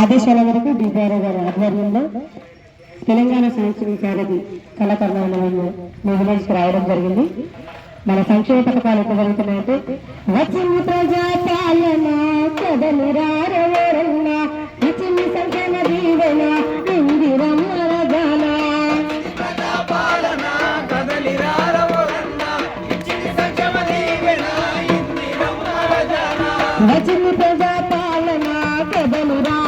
ఆదేశాల మేరకు డిపిఆర్ఓ గారి ఆధ్వర్యంలో తెలంగాణ సంక్షేమ సారథి కళాకరణాలను మొబిలైజ్ రావడం జరిగింది. మన సంక్షేమ పథకాలు జరుగుతున్నాయంటే వచ్చింది ప్రజాపాలన కదలి రారవరన్న వచ్చింది సంక్షేమ దీవెన ఇందిరమ్మ రజాన. పాలన కదలి రారవరన్న ఇచ్చింది సంక్షేమ దీవెన ఇందిరమ్మ రజాన. వచ్చింది ప్రజాపాలన కదలి రారవరన్న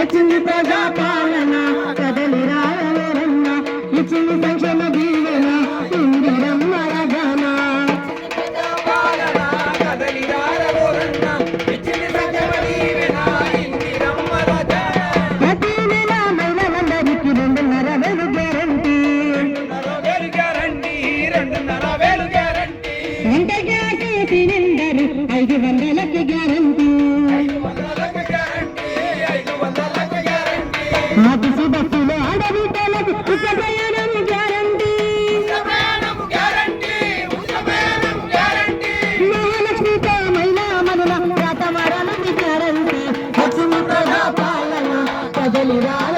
వచ్చింది ప్రజా పాలన కదలి రాయవరన్న ఇచ్చింది సంక్షేమ దీవెన ఇందిరమ్మ రగన. ప్రతి నెల మహిళలందరికీ రెండున్నర వేలు గ్యారంటీ. సిలిండర్ ఐదు వందలకు గ్యారంటీ ఐదు వందలకు గ్యారంటీ. వచ్చింది